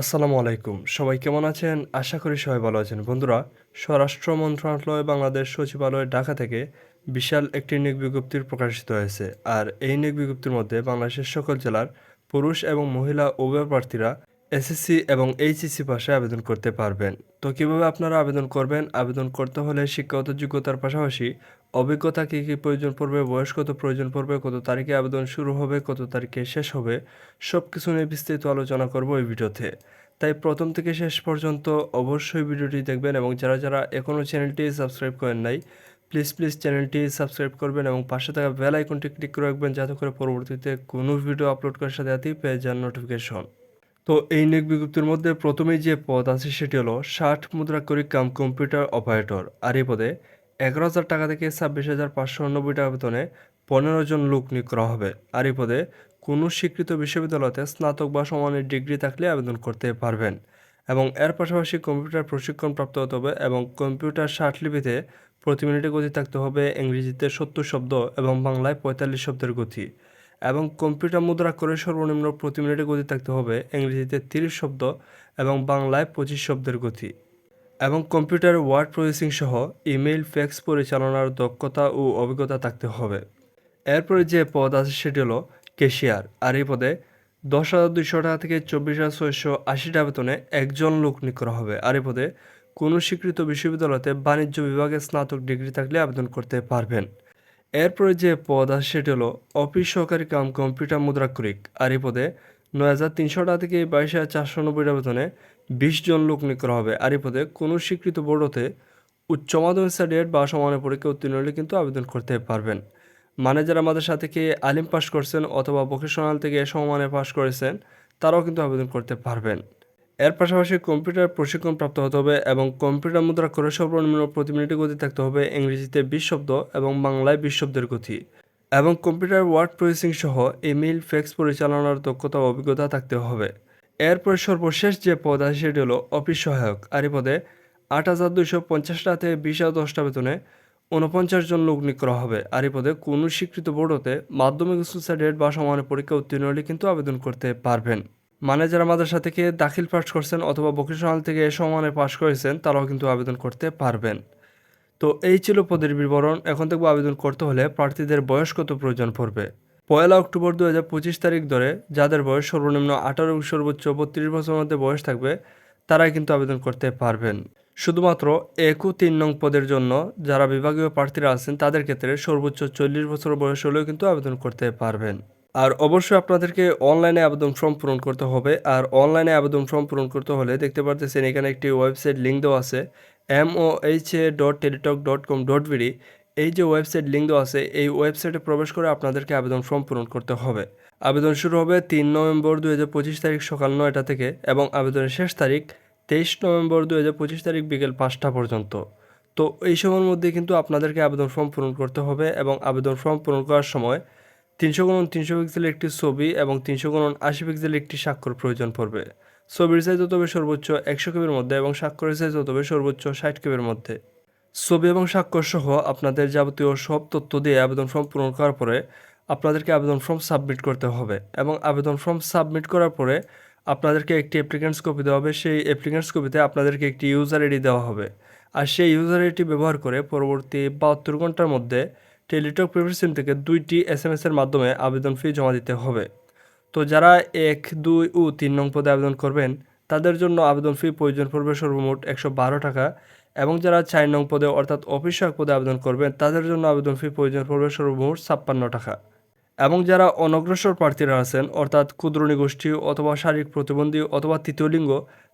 আসসালামু আলাইকুম। সবাই কেমন আছেন? আশা করি সবাই ভালো আছেন। বন্ধুরা, স্বরাষ্ট্র মন্ত্রণালয় বাংলাদেশ সচিবালয় ঢাকা থেকে বিশাল একটি নিয়োগ বিজ্ঞপ্তির প্রকাশিত হয়েছে। আর এই নিয়োগ বিজ্ঞপ্তির মধ্যে বাংলাদেশের সকল জেলার পুরুষ এবং মহিলা উভয় প্রার্থীরা এসএসসি এবং এইচএসসি পাশে আবেদন করতে পারবেন। তো কীভাবে আপনারা আবেদন করবেন? আবেদন করতে হলে শিক্ষাগত যোগ্যতার পাশাপাশি অভিজ্ঞতা কী কী প্রয়োজন পড়বে, বয়স কত প্রয়োজন পড়বে, কত তারিখে আবেদন শুরু হবে, কত তারিখে শেষ হবে সব কিছু নিয়ে বিস্তারিত আলোচনা করব এই ভিডিওতে। তাই প্রথম থেকে শেষ পর্যন্ত অবশ্যই ভিডিওটি দেখবেন এবং যারা যারা এখনও চ্যানেলটি সাবস্ক্রাইব করেন নাই প্লিজ প্লিজ চ্যানেলটি সাবস্ক্রাইব করবেন এবং পাশে থাকা বেল আইকনটি ক্লিক করে রাখবেন যাতে করে পরবর্তীতে কোনো ভিডিও আপলোড করার সাথে সাথেই পেয়ে যান নোটিফিকেশন তো এই নিয়োগ বিজ্ঞপ্তির মধ্যে প্রথমেই যে পদ আছে সেটি হলো ষাট মুদ্রা করি কাম কম্পিউটার অপারেটর। আর এই পদে এগারো হাজার টাকা থেকে ছাব্বিশ হাজার পাঁচশো নব্বই টাকা বেতনে পনেরো জন লোক নিয়োগ করা হবে। আর এই পদে কোনো স্বীকৃত বিশ্ববিদ্যালয়তে স্নাতক বা সমানের ডিগ্রি থাকলে আবেদন করতে পারবেন। এবং এর পাশাপাশি কম্পিউটার প্রশিক্ষণ প্রাপ্ত হতে হবে এবং কম্পিউটার লিপিতে প্রতি মিনিটে গতি থাকতে হবে ইংরেজিতে সত্তর শব্দ এবং বাংলায় পঁয়তাল্লিশ শব্দের গতি। এবং কম্পিউটার মুদ্রা করে সর্বনিম্ন প্রতি মিনিটে গতি থাকতে হবে ইংরেজিতে তিরিশ শব্দ এবং বাংলায় পঁচিশ শব্দের গতি। এবং কম্পিউটার ওয়ার্ড প্রসেসিং সহ ইমেইল, ফ্যাক্স পরিচালনার দক্ষতা ও অভিজ্ঞতা থাকতে হবে। এরপরে যে পদ আছে সেটি হলো কেশিয়ার আর এই পদে দশ হাজার দুইশো টাকা থেকে চব্বিশ হাজার ছয়শো আশি টাকা বেতনে একজন লোক নিয়োগ করা হবে। আর এই পদে কোনো স্বীকৃত বিশ্ববিদ্যালয়তে বাণিজ্য বিভাগে স্নাতক ডিগ্রি থাকলে আবেদন করতে পারবেন। এরপরে যে পদ আছে সেটি হলো অফিস সহকারী কাম কম্পিউটার মুদ্রাক্ষরিক আর এই পদে নয় হাজার তিনশো টাকা থেকে বাইশ হাজার চারশো নব্বই টাকা বেতনে বিশ জন লোক নিয়োগ করা হবে। আর এই পদে কোনো স্বীকৃত বোর্ড হতে উচ্চ মাধ্যমিক সার্টিফিকেট বা সমানের পরীক্ষা উত্তীর্ণ হলে কিন্তু আবেদন করতে পারবেন। মানে যারা আমাদের সাথে কি আলিম পাস করছেন অথবা ভোকেশনাল থেকে সমমানে পাস করেছেন, তারাও কিন্তু আবেদন করতে পারবেন। এর পাশাপাশি কম্পিউটার প্রশিক্ষণ প্রাপ্ত হতে হবে এবং কম্পিউটার মুদ্রা করে সর্বনিম্ন প্রতি মিনিটে গতি থাকতে হবে ইংরেজিতে বিশ শব্দ এবং বাংলায় বিশ শব্দের গতি। এবং কম্পিউটার ওয়ার্ড প্রসেসিং সহ ইমেইল ফ্যাক্স পরিচালনার দক্ষতা অভিজ্ঞতা থাকতে হবে। এরপর সর্বশেষ যে পদ আছে সেটি হলো অফিস সহায়ক। আর এই পদে আট হাজার দুইশো পঞ্চাশ টাকা থেকে বিশ হাজার দশটা বেতনে উনপঞ্চাশ জন লোক নিয়োগ করা হবে। আর এই পদে কোনো স্বীকৃত বোর্ড হতে মাধ্যমিক সুসাইডেড বা সমানের পরীক্ষা উত্তীর্ণ হলে কিন্তু আবেদন করতে পারবেন। মানে যারা মাদ্রাসা থেকে দাখিল পাস করছেন অথবা ভোকেশনাল থেকে এ সমানে পাশ করেছেন, তারাও কিন্তু আবেদন করতে পারবেন। তো এই ছিল পদের বিবরণ। এখন থেকে আবেদন করতে হলে প্রার্থীদের বয়স কত প্রয়োজন পড়বে। পয়লা অক্টোবর দু হাজার পঁচিশ তারিখ ধরে যাদের বয়স সর্বনিম্ন আঠারো এবং সর্বোচ্চ বত্রিশ বছরের মধ্যে বয়স থাকবে, তারাই কিন্তু আবেদন করতে পারবেন। শুধুমাত্র একু তিন নং পদের জন্য যারা বিভাগীয় প্রার্থীরা আছেন, তাদের ক্ষেত্রে সর্বোচ্চ চল্লিশ বছর বয়স হলেও কিন্তু আবেদন করতে পারবেন। আর অবশ্যই আপনাদেরকে অনলাইনে আবেদন ফর্ম পূরণ করতে হবে। আর অনলাইনে আবেদন ফর্ম পূরণ করতে হলে দেখতে পারতেছেন এখানে একটি ওয়েবসাইট লিঙ্ক দেওয়া আছে M O H A dot Teletalk dot com dot BD এই যে ওয়েবসাইট লিঙ্ক দেওয়া আছে, এই ওয়েবসাইটে প্রবেশ করে আপনাদেরকে আবেদন ফর্ম পূরণ করতে হবে। আবেদন শুরু হবে তিন নভেম্বর দু হাজার পঁচিশ তারিখ সকাল নয়টা থেকে এবং আবেদনের শেষ তারিখ তেইশ নভেম্বর দু হাজার পঁচিশ তারিখ বিকেল পাঁচটা পর্যন্ত। তো এই সময়ের মধ্যে কিন্তু আপনাদেরকে আবেদন ফর্ম পূরণ করতে হবে এবং আবেদন ফর্ম পূরণ করার সময় তিনশো গুণন তিনশো পিক্সেলের একটি ছবি এবং তিনশো গুণন আশি পিক্সেলের একটি স্বাক্ষর প্রয়োজন পড়বে। ছবির সাইজ হতে হবে সর্বোচ্চ একশো কেবির মধ্যে এবং স্বাক্ষরের সাইজ হতে হবে সর্বোচ্চ ষাট কেবির মধ্যে। ছবি এবং স্বাক্ষর সহ আপনাদের যাবতীয় সব তথ্য দিয়ে আবেদন ফর্ম পূরণ করার পরে আপনাদেরকে আবেদন ফর্ম সাবমিট করতে হবে এবং আবেদন ফর্ম সাবমিট করার পরে আপনাদেরকে একটি অ্যাপ্লিকেন্টস কপি দেওয়া হবে। সেই অ্যাপ্লিকেন্টস কপিতে আপনাদেরকে একটি ইউজার আইডি দেওয়া হবে। আর সেই ইউজার আইডি ব্যবহার করে পরবর্তী বাহাত্তর ঘণ্টার মধ্যে টেলিটক প্রিপেড সিম থেকে দুইটি এস এম এসের মাধ্যমে আবেদন ফি জমা দিতে হবে। তো যারা এক, দুই ও তিন নং পদে আবেদন করবেন, তাদের জন্য আবেদন ফি প্রয়োজন পড়বে সর্বমোট একশো বারো টাকা এবং যারা চার নং পদে অর্থাৎ অফিস সহায়ক পদে আবেদন করবেন, তাদের জন্য আবেদন ফি প্রয়োজন পড়বে সর্বমোট ছাপ্পান্ন টাকা। এবং যারা অনগ্রসর প্রার্থীরা আছেন, অর্থাৎ ক্ষুদ্রণী গোষ্ঠী অথবা শারীরিক প্রতিবন্ধী অথবা তৃতীয় লিঙ্গ,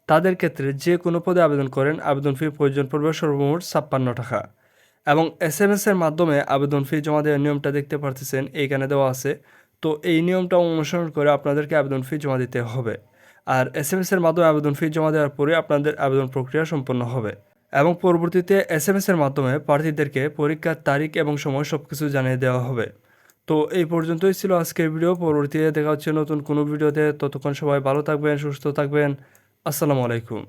তাদের ক্ষেত্রে যে কোনো পদে আবেদন করেন, আবেদন ফি প্রয়োজন পড়বে সর্বমোট ছাপ্পান্ন টাকা। এবং এস এম এসের মাধ্যমে আবেদন ফি জমা দেওয়ার নিয়মটা দেখতে পারতেছেন, এইখানে দেওয়া আছে। তো এই নিয়মটা অনুসরণ করে আপনাদেরকে আবেদন ফি জমা দিতে হবে। আর এস এম এসের মাধ্যমে আবেদন ফি জমা দেওয়ার পরে আপনাদের আবেদন প্রক্রিয়া সম্পন্ন হবে। এবং পরবর্তীতে এস এম এসের মাধ্যমে প্রার্থীদেরকে পরীক্ষার তারিখ এবং সময় সব কিছু জানিয়ে দেওয়া হবে। তো এই পর্যন্তই ছিল আজকের ভিডিও। পরবর্তীতে দেখা হচ্ছে নতুন কোনো ভিডিওতে। ততক্ষণ সবাই ভালো থাকবেন, সুস্থ থাকবেন। আসসালামু আলাইকুম।